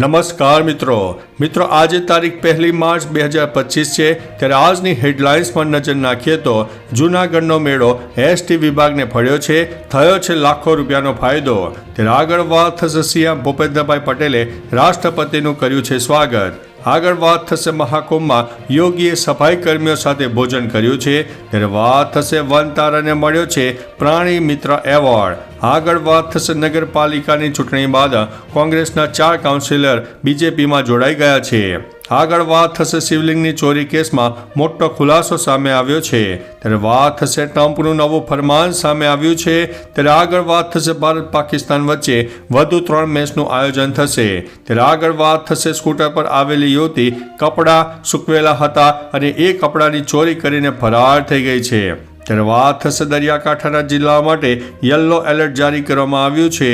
નમસ્કાર મિત્રો. મિત્રો, આજે તારીખ પહેલી માર્ચ બે હજાર પચીસ છે. ત્યારે આજની હેડલાઇન્સ પર નજર નાખીએ તો જૂનાગઢનો મેળો એસટી વિભાગને ફળ્યો છે. થયો છે લાખો રૂપિયાનો ફાયદો. ત્યારે આગળ વાત થશે સીએમ ભૂપેન્દ્રભાઈ પટેલે રાષ્ટ્રપતિનું કર્યું છે સ્વાગત. આગળ વાત થશે મહાકુંભમાં. યોગીએ સફાઈ કર્મીઓ સાથે ભોજન કર્યું છે. ત્યારે વાત થશે વન તારાને મળ્યો છે પ્રાણી મિત્ર એવોર્ડ. આગળ વાત થશે નગરપાલિકાની ચૂંટણી બાદ. કોંગ્રેસના ચાર કાઉન્સિલર બીજેપીમાં જોડાઈ ગયા છે. આગળ વાત થશે શિવલિંગની ચોરી કેસમાં મોટો ખુલાસો સામે આવ્યો છે. ત્યારે વાત થશે ટ્રમ્પનું નવું ફરમાન સામે આવ્યું છે. ત્યારે આગળ વાત થશે ભારત પાકિસ્તાન વચ્ચે વધુ ત્રણ મેચનું આયોજન થશે. ત્યારે આગળ વાત થશે સ્કૂટર પર આવેલી યુવતી કપડાં સૂકવેલા હતા અને એ કપડાંની ચોરી કરીને ફરાર થઈ ગઈ છે. ત્યારે વાત થશે દરિયાકાંઠાના જિલ્લા માટે યલો એલર્ટ જારી કરવામાં આવ્યું છે.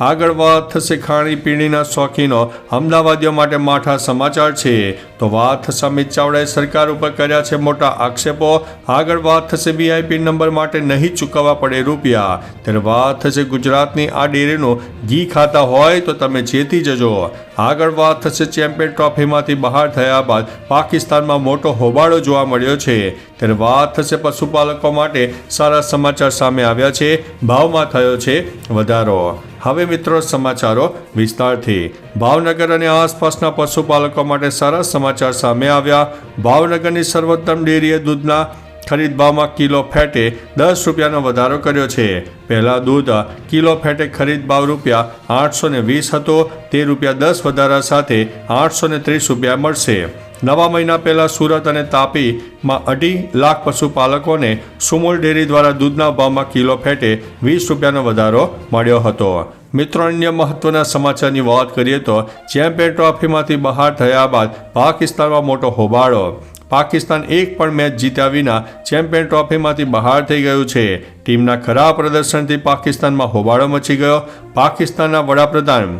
આગળ વાત થશે ખાણીપીણીના શોખીનો અમદાવાદીઓ માટે માઠા સમાચાર છે. તો વાત થશે અમિત ચાવડાએ સરકાર ઉપર કર્યા છે મોટા આક્ષેપો. આગળ વાત થશે વીઆઈપી નંબર માટે નહીં ચૂકવવા પડે રૂપિયા. ત્યારે વાત થશે ગુજરાતની આ ડેરીનું ઘી ખાતા હોય તો તમે ચેતી જજો. આગળ વાત થશે ચેમ્પિયન ટ્રોફીમાંથી બહાર થયા બાદ પાકિસ્તાનમાં મોટો હોબાળો જોવા મળ્યો છે. ત્યારે વાત થશે પશુપાલકો માટે. સારા સમાચાર સામે આવ્યા છે. ભાવમાં થયો છે વધારો. હવે મિત્રો સમાચારો વિસ્તારથી. ભાવનગર અને આસપાસના પશુપાલકો માટે સારા સમાચાર સામે આવ્યા. ભાવનગરની સર્વોત્તમ ડેરીએ દૂધના ખરીદ ભાવમાં કિલો ફેટે દસ રૂપિયાનો વધારો કર્યો છે. પહેલાં દૂધ કિલો ફેટે ખરીદ ભાવ રૂપિયા આઠસો વીસ હતો, તે રૂપિયા દસ વધારા સાથે આઠસો ને ત્રીસ રૂપિયા મળશે. નવા મહિના પહેલાં સુરત અને તાપીમાં અઢી લાખ પશુપાલકોને સુમોલ ડેરી દ્વારા દૂધના ભાવમાં કિલો ફેટે વીસ રૂપિયાનો વધારો મળ્યો હતો. મિત્રો, અન્ય મહત્વના સમાચારની વાત કરીએ તો ચેમ્પિયન ટ્રોફીમાંથી બહાર થયા બાદ પાકિસ્તાનમાં મોટો હોબાળો. પાકિસ્તાન એક પણ મેચ જીત્યા વિના ચેમ્પિયન ટ્રોફીમાંથી બહાર થઈ ગયું છે. ટીમના ખરાબ પ્રદર્શનથી પાકિસ્તાનમાં હોબાળો મચી ગયો. પાકિસ્તાનના વડાપ્રધાન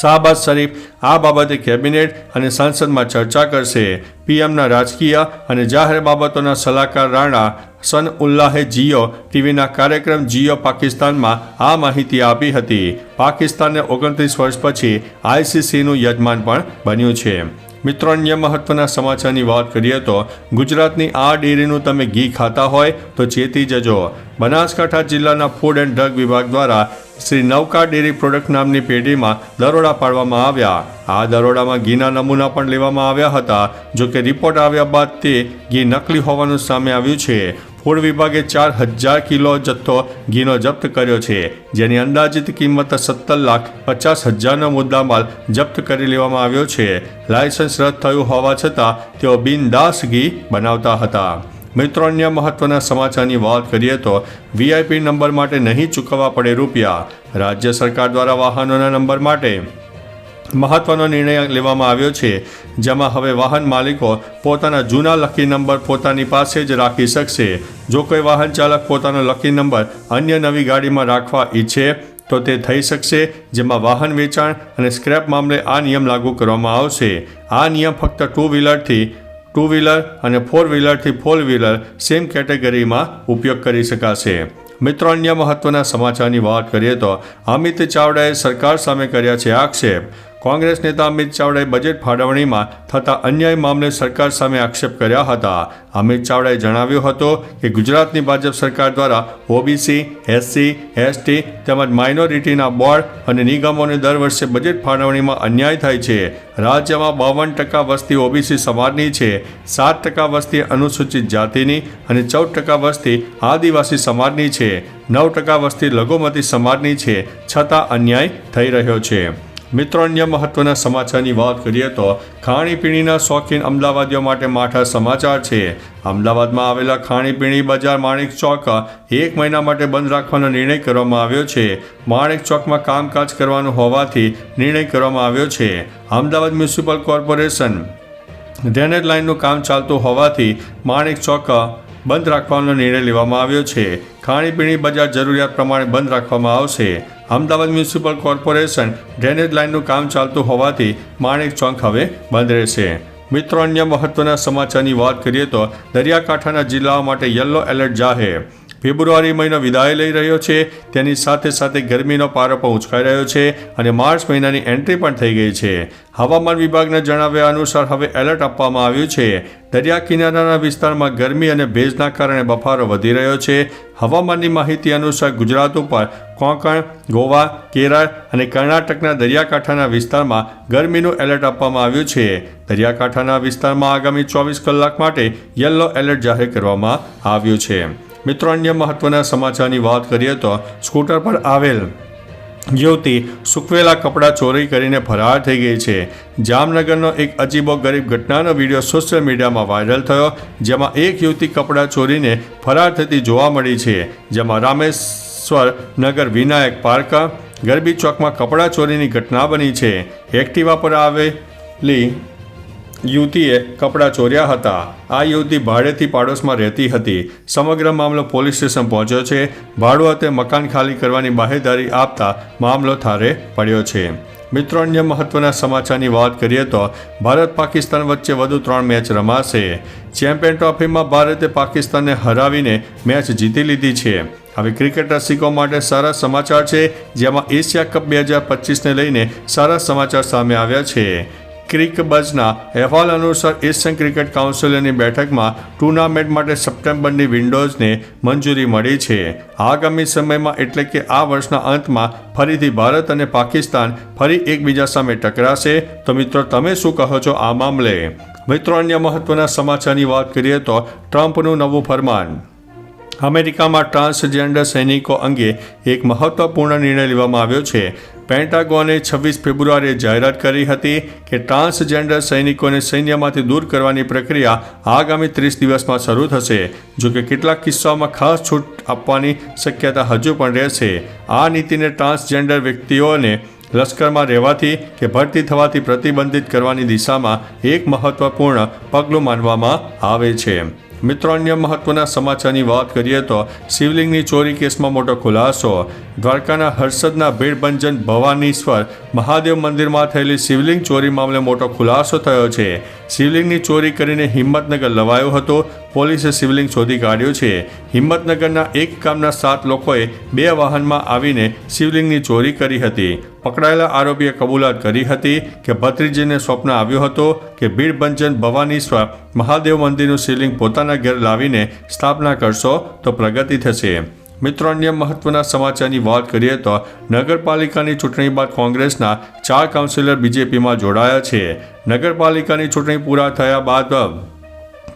શાહબાઝ શરીફ આ બાબતે કેબિનેટ અને સંસદમાં ચર્ચા કરશે. પીએમના રાજકીય અને જાહેર બાબતોના સલાહકાર રાણા સન ઉલ્લાહે જીઓ ટીવીના કાર્યક્રમ જીઓ પાકિસ્તાનમાં આ માહિતી આપી હતી. પાકિસ્તાનને ઓગણત્રીસ વર્ષ પછી આઈસીસીનું યજમાન પણ બન્યું છે. મિત્રો, અન્ય મહત્વના સમાચારની વાત કરીએ તો ગુજરાતની આ ડેરીનું તમે ઘી ખાતા હોય તો ચેતી જજો. બનાસકાંઠા જિલ્લાના ફૂડ એન્ડ ડ્રગ વિભાગ દ્વારા શ્રી નવકા ડેરી પ્રોડક્ટ નામની પેઢીમાં દરોડા પાડવામાં આવ્યા. આ દરોડામાં ઘીના નમૂના પણ લેવામાં આવ્યા હતા. જો કે રિપોર્ટ આવ્યા બાદ તે ઘી નકલી હોવાનું સામે આવ્યું છે. ફૂડ વિભાગે ચાર હજાર કિલો જથ્થો ઘીનો જપ્ત કર્યો છે, જેની અંદાજિત કિંમત સત્તર લાખ પચાસ હજારનો મુદ્દામાલ જપ્ત કરી લેવામાં આવ્યો છે. લાયસન્સ રદ થયું હોવા છતાં, તેઓ બિનદાસ ઘી બનાવતા હતા. મિત્રો, અન્ય મહત્વના સમાચારની વાત કરીએ તો, વીઆઈપી નંબર માટે નહીં ચૂકવવા પડે રૂપિયા. રાજ્ય સરકાર દ્વારા વાહનોના નંબર માટે મહત્વનો નિર્ણય લેવામાં આવ્યો છે, જેમાં હવે વાહન માલિકો પોતાના જૂના લકી નંબર પોતાની પાસે જ રાખી શકશે. જો કોઈ વાહન ચાલક પોતાનો લકી નંબર અન્ય નવી ગાડીમાં રાખવા ઈચ્છે, તો તે થઈ શકશે, જેમાં વાહન વેચાણ અને સ્ક્રેપ મામલે આ નિયમ લાગુ કરવામાં આવશે. આ નિયમ ફક્ત ટુ વ્હીલરથી ટુ વ્હીલર અને ફોર વ્હીલરથી ફોર વ્હીલર સેમ કેટેગરીમાં ઉપયોગ કરી શકાશે. મિત્રો, અન્ય મહત્વના સમાચારની વાત કરીએ તો, અમિત ચાવડાએ સરકાર સામે કર્યા છે આક્ષેપ. કોંગ્રેસ નેતા અમિત ચાવડાએ બજેટ ફાળવણીમાં થતા અન્યાય મામલે સરકાર સામે આક્ષેપ કર્યા હતા. અમિત ચાવડાએ જણાવ્યું હતું કે ગુજરાતની ભાજપ સરકાર દ્વારા ઓબીસી, એસસી, એસટી તેમજ માઇનોરિટીના બોર્ડ અને નિગમોને દર વર્ષે બજેટ ફાળવણીમાં અન્યાય થાય છે. રાજ્યમાં બાવન ટકા વસ્તી ઓબીસી સમાજની છે, સાત ટકા વસ્તી અનુસૂચિત જાતિની અને ચૌદ ટકા વસ્તી આદિવાસી સમાજની છે. નવ ટકા વસ્તી લઘુમતી સમાજની છે, છતાં અન્યાય થઈ રહ્યો છે. મિત્રો, અન્ય મહત્વના સમાચારની વાત કરીએ તો ખાણીપીણીના શોખીન અમદાવાદીઓ માટે માઠા સમાચાર છે. અમદાવાદમાં આવેલા ખાણીપીણી બજાર માણેક ચોક એક મહિના માટે બંધ રાખવાનો નિર્ણય કરવામાં આવ્યો છે. માણેક ચોકમાં કામકાજ કરવાનું હોવાથી નિર્ણય કરવામાં આવ્યો છે. અમદાવાદ મ્યુનિસિપલ કોર્પોરેશન ડ્રેનેજ લાઇનનું કામ ચાલતું હોવાથી માણેક ચોક બંધ રાખવાનો નિર્ણય લેવામાં આવ્યો છે. ખાણીપીણી બજાર જરૂરિયાત પ્રમાણે બંધ રાખવામાં આવશે. અમદાવાદ મ્યુનિસિપલ કોર્પોરેશન ડ્રેનેજ લાઇનનું કામ ચાલતું હોવાથી માણેક ચોક હવે બંધ રહેશે. મિત્રો, અન્ય મહત્વના સમાચારની વાત કરીએ તો દરિયાકાંઠાના જિલ્લાઓ માટે યલો એલર્ટ જાહેર ફેબ્રુઆરી મહિનો વિદાય લઈ રહ્યો છે. તેની સાથે સાથે ગરમીનો પારો પણ ઉંચકાઈ રહ્યો છે અને માર્ચ મહિનાની એન્ટ્રી પણ થઈ ગઈ છે. હવામાન વિભાગના જણાવ્યા અનુસાર હવે એલર્ટ આપવામાં આવ્યું છે. દરિયા કિનારાના વિસ્તારમાં ગરમી અને ભેજના કારણે બફારો વધી રહ્યો છે. હવામાનની માહિતી અનુસાર ગુજરાત ઉપર કોંકણ, ગોવા, કેરળ અને કર્ણાટકના દરિયાકાંઠાના વિસ્તારમાં ગરમીનું એલર્ટ આપવામાં આવ્યું છે. દરિયાકાંઠાના વિસ્તારમાં આગામી ચોવીસ કલાક માટે યલો એલર્ટ જાહેર કરવામાં આવ્યું છે. મિત્રો, અન્ય મહત્વના સમાચારની વાત કરીએ તો સ્કૂટર પર આવેલ યુવતી સૂકવેલા કપડાં ચોરી કરીને ફરાર થઈ ગઈ છે. જામનગરનો એક અજીબો ગરીબ ઘટનાનો વીડિયો સોશિયલ મીડિયામાં વાયરલ થયો, જેમાં એક યુવતી કપડાં ચોરીને ફરાર થતી જોવા મળી છે. જેમાં રામેશ્વર નગર વિનાયક પાર્ક, ગરબી ચોકમાં કપડાં ચોરીની ઘટના બની છે. એક્ટિવા પર આવેલી યુવતીએ કપડાં ચોર્યા હતા. આ યુવતી ભાડેથી પાડોશમાં રહેતી હતી. સમગ્ર મામલો પોલીસ સ્ટેશન પહોંચ્યો છે. ભાડુઆતે મકાન ખાલી કરવાની બાહેદારી આપતા મામલો થારે પડ્યો છે. મિત્રો, અન્ય મહત્વના સમાચારની વાત કરીએ તો ભારત પાકિસ્તાન વચ્ચે વધુ ત્રણ મેચ રમાશે. ચેમ્પિયન ટ્રોફીમાં ભારતે પાકિસ્તાનને હરાવીને મેચ જીતી લીધી છે. હવે ક્રિકેટ રસિકો માટે સારા સમાચાર છે. જેમાં એશિયા કપ બે હજાર પચીસને લઈને સારા સમાચાર સામે આવ્યા છે. ક્રિકબઝના અહેવાલ અનુસાર એશિયન ક્રિકેટ કાઉન્સિલની બેઠકમાં ટુર્નામેન્ટ માટે સપ્ટેમ્બરની વિન્ડોઝને મંજૂરી મળી છે. આગામી સમયમાં એટલે કે આ વર્ષના અંતમાં ફરીથી ભારત અને પાકિસ્તાન ફરી એકબીજા સામે ટકરાશે. તો મિત્રો, તમે શું કહો છો આ મામલે? મિત્રો, અન્ય મહત્વના સમાચારની વાત કરીએ તો ટ્રમ્પનું નવું ફરમાન. અમેરિકામાં ટ્રાન્સજેન્ડર સૈનિકો અંગે એક મહત્વપૂર્ણ નિર્ણય લેવામાં આવ્યો છે. પેન્ટાગોને છવ્વીસ ફેબ્રુઆરીએ જાહેરાત કરી હતી કે ટ્રાન્સજેન્ડર સૈનિકોને સૈન્યમાંથી દૂર કરવાની પ્રક્રિયા આગામી ત્રીસ દિવસમાં શરૂ થશે, જો કે કેટલાક કિસ્સાઓમાં ખાસ છૂટ આપવાની શક્યતા હજુ પણ રહેશે. આ નીતિને ટ્રાન્સજેન્ડર વ્યક્તિઓને લશ્કરમાં રહેવાથી કે ભરતી થવાથી પ્રતિબંધિત કરવાની દિશામાં એક મહત્વપૂર્ણ પગલું માનવામાં આવે છે. મિત્રો, અન્ય મહત્વના સમાચારની વાત કરીએ તો શિવલિંગની ચોરી કેસમાં મોટો ખુલાસો. દ્વારકાના હર્ષદના ભીડભંજન ભવાનીશ્વર મહાદેવ મંદિરમાં થયેલી શિવલિંગ ચોરી મામલે મોટો ખુલાસો થયો છે. શિવલિંગની ચોરી કરીને હિંમતનગર લવાયો હતો. પોલીસે શિવલિંગ શોધી કાઢ્યું છે. હિંમતનગરના એક ગામના સાત લોકોએ બે વાહનમાં આવીને શિવલિંગની ચોરી કરી હતી. પકડાયેલા આરોપીએ કબૂલાત કરી હતી કે ભત્રીજીને સ્વપ્ન આવ્યો હતો કે ભીડભંજન ભવાનીશ્વર મહાદેવ મંદિરનું શિવલિંગ પોતાના ઘેર લાવીને સ્થાપના કરશો તો પ્રગતિ થશે. મિત્રો, અન્ય મહત્વના સમાચારની વાત કરીએ તો નગરપાલિકાની ચૂંટણી બાદ કોંગ્રેસના ચાર કાઉન્સિલર બીજેપીમાં જોડાયા છે. નગરપાલિકાની ચૂંટણી પૂરા થયા બાદ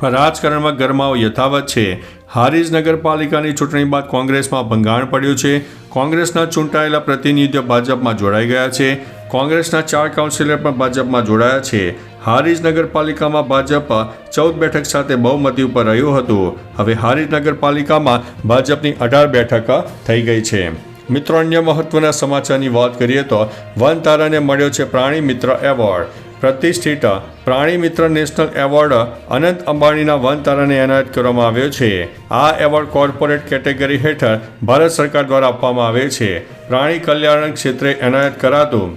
રાજકારણમાં ગરમાવો યથાવત છે. હારીજ નગરપાલિકાની ચૂંટણી બાદ કોંગ્રેસમાં ભંગાણ પડ્યું છે. કોંગ્રેસના ચૂંટાયેલા પ્રતિનિધિઓ ભાજપમાં જોડાઈ ગયા છે. કોંગ્રેસના ચાર કાઉન્સિલર પણ ભાજપમાં જોડાયા છે. હારીજ નગરપાલિકામાં ભાજપ ચૌદ બેઠક સાથે બહુમતી ઉપર રહ્યું હતું. હવે હારીજ નગરપાલિકામાં ભાજપની અઢાર બેઠક થઈ ગઈ છે. મિત્રો, અન્ય મહત્વના સમાચારની વાત કરીએ તો વન તારાને મળ્યો છે પ્રાણી મિત્ર એવોર્ડ. પ્રતિષ્ઠિત પ્રાણી મિત્ર નેશનલ એવોર્ડ અનંત અંબાણીના વન તારાને એનાયત કરવામાં આવ્યો છે. આ એવોર્ડ કોર્પોરેટ કેટેગરી હેઠળ ભારત સરકાર દ્વારા આપવામાં આવે છે. પ્રાણી કલ્યાણ ક્ષેત્રે એનાયત કરાતું.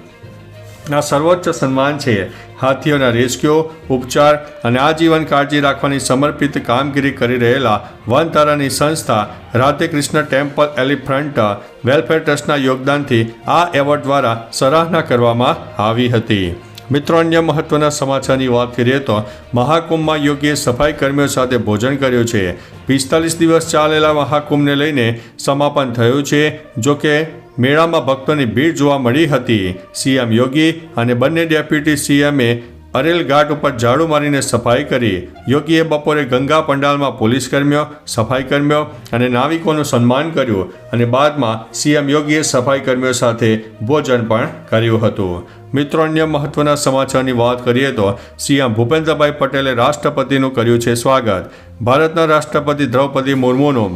આ સર્વોચ્ચ સન્માન છે. હાથીઓના રેસ્ક્યુ, ઉપચાર અને આજીવન કાળજી રાખવાની સમર્પિત કામગીરી કરી રહેલા વનતારાની સંસ્થા Radhe Krishna temple elephant welfare ટ્રસ્ટના યોગદાનથી આ એવોર્ડ દ્વારા સરાહના કરવામાં આવી હતી. મિત્રો, અન્ય મહત્વના સમાચારની વાત કરીએ તો મહાકુંભમાં યોગીએ સફાઈ કર્મીઓ સાથે ભોજન કર્યું છે. પિસ્તાલીસ દિવસ ચાલેલા મહાકુંભને લઈને સમાપન થયું છે. જોકે મેળામાં ભક્તોની ભીડ જોવા મળી હતી. સીએમ યોગી અને બંને ડેપ્યુટી સીએમએ અરેલ ઘાટ ઉપર ઝાડુ મારીને સફાઈ કરી. યોગીએ બપોરે ગંગા પંડાલમાં પોલીસ કર્મીઓ સફાઈ કર્મીઓ અને નાવિકોનું સન્માન કર્યું અને બાદમાં સીએમ યોગીએ સફાઈ કર્મીઓ સાથે ભોજન પણ કર્યું હતું. મિત્રો, અન્ય મહત્વના સમાચારની વાત કરીએ તો સીએમ ભૂપેન્દ્રભાઈ પટેલે રાષ્ટ્રપતિનું કર્યું છે સ્વાગત. ભારતના રાષ્ટ્રપતિ દ્રૌપદી મુર્મુનું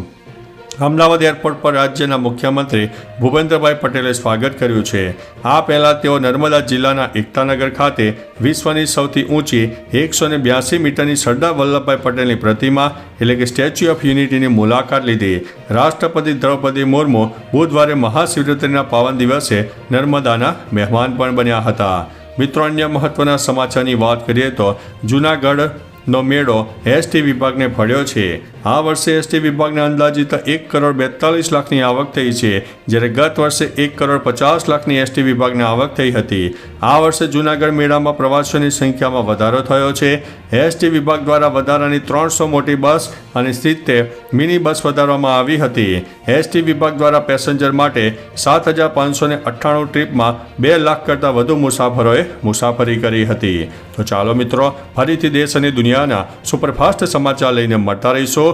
અમદાવાદ એરપોર્ટ પર રાજ્યના મુખ્યમંત્રી ભૂપેન્દ્રભાઈ પટેલે સ્વાગત કર્યું છે. આ પહેલાં તેઓ નર્મદા જિલ્લાના એકતાનગર ખાતે વિશ્વની સૌથી ઊંચી એકસો ને બ્યાસી મીટરની સરદાર વલ્લભભાઈ પટેલની પ્રતિમા, એટલે કે સ્ટેચ્યુ ઓફ યુનિટીની મુલાકાત લીધી. રાષ્ટ્રપતિ દ્રૌપદી મુર્મુ બુધવારે મહાશિવરાત્રિના પાવન દિવસે નર્મદાના મહેમાન પણ બન્યા હતા. મિત્રો, અન્ય મહત્વના સમાચારની વાત કરીએ તો જૂનાગઢ નો મેળો એસટી વિભાગને ફળ્યો છે. આ વર્ષે એસટી વિભાગને અંદાજિત એક કરોડ બેતાલીસ લાખની આવક થઈ છે, જ્યારે ગત વર્ષે એક કરોડ પચાસ લાખની એસટી વિભાગને આવક થઈ હતી. આ વર્ષે જૂનાગઢ મેળામાં પ્રવાસીઓની સંખ્યામાં વધારો થયો છે. એસટી વિભાગ દ્વારા વધારાની ત્રણસો મોટી બસ અને સિત્તેર મિની બસ વધારવામાં આવી હતી. એસટી વિભાગ દ્વારા પેસેન્જર માટે સાત હજાર પાંચસો ને અઠ્ઠાણું ટ્રીપમાં બે લાખ કરતાં વધુ મુસાફરોએ મુસાફરી કરી હતી. તો ચાલો મિત્રો, ફરીથી દેશ અને દુનિયાના સુપરફાસ્ટ સમાચાર લઈને મળતા રહીશો.